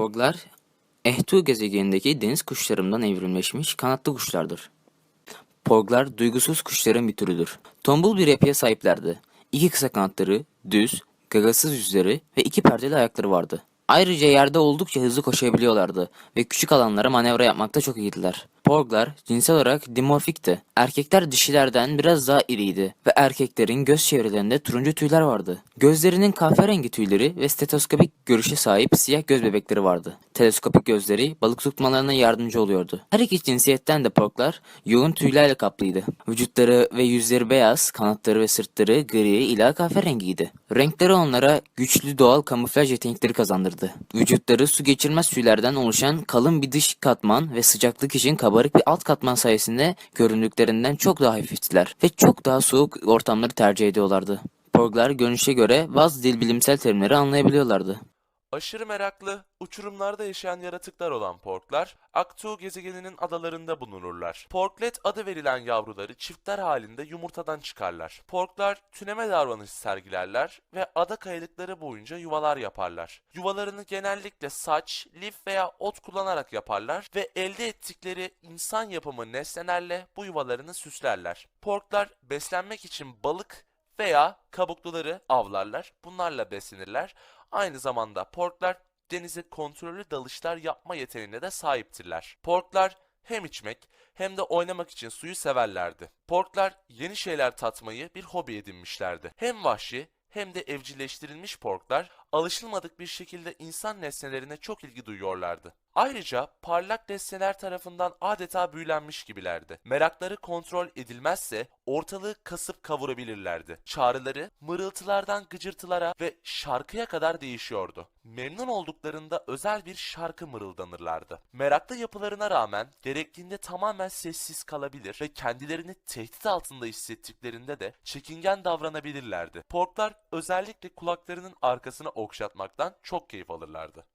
Porglar, Ehtu gezegenindeki deniz kuşlarından evrimleşmiş kanatlı kuşlardır. Porglar duygusuz kuşların bir türüdür. Tombul bir yapıya sahiplerdi. İki kısa kanatları, düz, gagasız yüzleri ve iki perdeli ayakları vardı. Ayrıca yerde oldukça hızlı koşabiliyorlardı ve küçük alanlara manevra yapmakta çok iyiydiler. Porglar cinsel olarak dimorfikti. Erkekler dişilerden biraz daha iriydi ve erkeklerin göz çevrelerinde turuncu tüyler vardı. Gözlerinin kahverengi tüyleri ve stetoskopik görüşe sahip siyah göz bebekleri vardı. Teleskopik gözleri balık tutmalarına yardımcı oluyordu. Her iki cinsiyetten de porklar yoğun tüylerle kaplıydı. Vücutları ve yüzleri beyaz, kanatları ve sırtları gri ila kahverengiydi. Renkleri onlara güçlü doğal kamuflaj yetenekleri kazandırdı. Vücutları su geçirmez tüylerden oluşan kalın bir dış katman ve sıcaklık için kabarık bir alt katman sayesinde göründüklerinden çok daha hafiftiler ve çok daha soğuk ortamları tercih ediyorlardı. Porglar görünüşe göre bazı dil bilimsel terimleri anlayabiliyorlardı. Aşırı meraklı, uçurumlarda yaşayan yaratıklar olan porklar, Aktu gezegeninin adalarında bulunurlar. Porklet adı verilen yavruları çiftler halinde yumurtadan çıkarlar. Porklar tüneme davranış sergilerler ve ada kayalıkları boyunca yuvalar yaparlar. Yuvalarını genellikle saç, lif veya ot kullanarak yaparlar ve elde ettikleri insan yapımı nesnelerle bu yuvalarını süslerler. Porklar beslenmek için balık veya kabukluları avlarlar. Bunlarla beslenirler. Aynı zamanda porklar denize kontrollü dalışlar yapma yeteneğine de sahiptirler. Porklar hem içmek hem de oynamak için suyu severlerdi. Porklar yeni şeyler tatmayı bir hobi edinmişlerdi. Hem vahşi hem de evcilleştirilmiş porklar alışılmadık bir şekilde insan nesnelerine çok ilgi duyuyorlardı. Ayrıca parlak nesneler tarafından adeta büyülenmiş gibilerdi. Merakları kontrol edilmezse ortalığı kasıp kavurabilirlerdi. Çağrıları mırıltılardan gıcırtılara ve şarkıya kadar değişiyordu. Memnun olduklarında özel bir şarkı mırıldanırlardı. Meraklı yapılarına rağmen gerektiğinde tamamen sessiz kalabilir ve kendilerini tehdit altında hissettiklerinde de çekingen davranabilirlerdi. Porklar özellikle kulaklarının arkasına okşatmaktan çok keyif alırlardı.